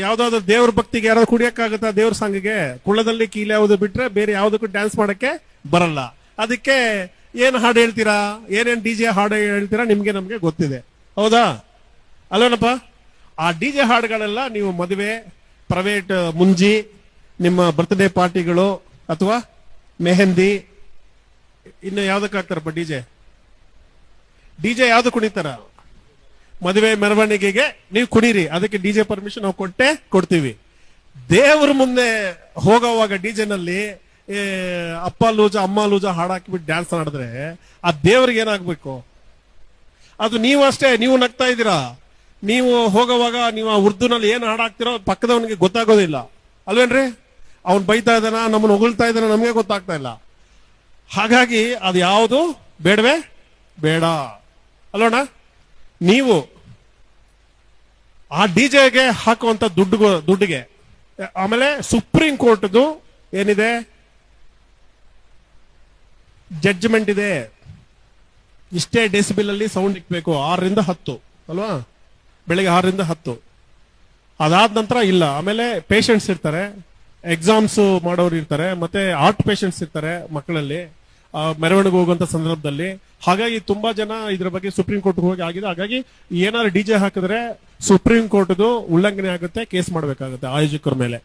ಯಾವ್ದಾದ್ರು ದೇವ್ರ ಭಕ್ತಿಗೆ ಯಾರಾದ್ರು ಕುಡಿಯಕ್ಕಾಗತ್ತಾ ದೇವ್ರ ಸಂಘಗೆ ಕುಳ್ಳದಲ್ಲಿ ಕೀಲೆ ಯಾವ್ದು ಬಿಟ್ರೆ ಬೇರೆ ಯಾವ್ದಕ್ಕೂ ಡ್ಯಾನ್ಸ್ ಮಾಡಕ್ಕೆ ಬರಲ್ಲ. ಅದಕ್ಕೆ ಏನ್ ಹಾಡು ಹೇಳ್ತೀರಾ? ಏನೇನ್ ಡಿ ಜೆ ಹಾಡು ಹೇಳ್ತೀರಾ? ನಿಮ್ಗೆ ನಮ್ಗೆ ಗೊತ್ತಿದೆ. ಹೌದಾ? ಅಲ್ವೇನಪ್ಪ? ಆ ಡಿ ಜೆ ಹಾಡುಗಳೆಲ್ಲ ನೀವು ಮದುವೆ ಪ್ರೈವೇಟ್ ಮುಂಜಿ, ನಿಮ್ಮ ಬರ್ತ್ಡೇ ಪಾರ್ಟಿಗಳು ಅಥವಾ ಮೆಹಂದಿ, ಇನ್ನು ಯಾವ್ದಕ್ಕೆ ಹಾಕ್ತಾರಪ್ಪ ಡಿ ಜೆ? ಡಿ ಜೆ ಯಾವ್ದು ಕುಣಿತಾರ? ಮದುವೆ ಮೆರವಣಿಗೆಗೆ ನೀವು ಕುಡೀರಿ. ಅದಕ್ಕೆ ಡಿಜೆ ಪರ್ಮಿಷನ್ ನಾವು ಕೊಟ್ಟೆ ಕೊಡ್ತೀವಿ. ದೇವ್ರ ಮುಂದೆ ಹೋಗೋವಾಗ ಡಿಜೆ ನಲ್ಲಿ ಏ, ಅಪ್ಪ ಲೂಜ ಅಮ್ಮ ಲೂಜ ಹಾಡಾಕಿಬಿಟ್ಟು ಡ್ಯಾನ್ಸ್ ಮಾಡಿದ್ರೆ ಆ ದೇವ್ರಿಗೆ ಏನಾಗ್ಬೇಕು? ಅದು ನೀವು ಅಷ್ಟೇ ನೀವು ನಗ್ತಾ ಇದ್ದೀರಾ? ನೀವು ಹೋಗೋವಾಗ ನೀವು ಆ ಉರ್ದುನಲ್ಲಿ ಏನು ಹಾಡಾಕ್ತಿರೋ ಪಕ್ಕದವನಿಗೆ ಗೊತ್ತಾಗೋದಿಲ್ಲ. ಅಲ್ವೇನ್ರಿ? ಅವ್ನು ಬೈತಾ ಇದ್ದಾನ ನಮ್ಮನ್ನ ಹೊಗಳ್ತಾ ಇದ್ದಾನ ನಮಗೆ ಗೊತ್ತಾಗ್ತಾ ಇಲ್ಲ. ಹಾಗಾಗಿ ಅದು ಯಾವುದು? ಬೇಡವೇ? ಬೇಡ. ಅಲ್ಲೋಣ ನೀವು ಆ ಡಿಜೆಗೆ ಹಾಕುವಂತ ದುಡ್ಡು ದುಡ್ಡಿಗೆ. ಆಮೇಲೆ ಸುಪ್ರೀಂ ಕೋರ್ಟ್ದು ಏನಿದೆ? ಜಡ್ಜ್ಮೆಂಟ್ ಇದೆ. ಇಷ್ಟೇ ಡೆಸಿಬಿಲ್ ಅಲ್ಲಿ ಸೌಂಡ್ ಇಕ್ಬೇಕು. ಆರರಿಂದ ಹತ್ತು, ಅಲ್ವಾ? ಬೆಳಿಗ್ಗೆ ಆರರಿಂದ ಹತ್ತು. ಅದಾದ ನಂತರ ಇಲ್ಲ. ಆಮೇಲೆ ಪೇಷಂಟ್ಸ್ ಇರ್ತಾರೆ. ಎಕ್ಸಾಮ್ಸ್ ಮಾಡೋರು ಇರ್ತಾರೆ. ಮತ್ತೆ ಆರ್ಟ್ ಪೇಷಂಟ್ಸ್ ಇರ್ತಾರೆ ಮಕ್ಕಳಲ್ಲಿ. ಮೆರವಣಿಗೆ ಹೋಗುವಂತ ಸಂದರ್ಭದಲ್ಲಿ. ಹಾಗಾಗಿ ತುಂಬಾ ಜನ ಇದ್ರ ಬಗ್ಗೆ ಸುಪ್ರೀಂ ಕೋರ್ಟ್ ಹೋಗಿ ಆಗಿದೆ ಹಾಗಾಗಿ ಏನಾದ್ರು ಡಿಜೆ ಹಾಕಿದ್ರೆ ಸುಪ್ರೀಂ ಕೋರ್ಟ್ದು ಉಲ್ಲಂಘನೆ ಆಗುತ್ತೆ, ಕೇಸ್ ಮಾಡಬೇಕಾಗುತ್ತೆ ಆಯೋಜಕರ ಮೇಲೆ.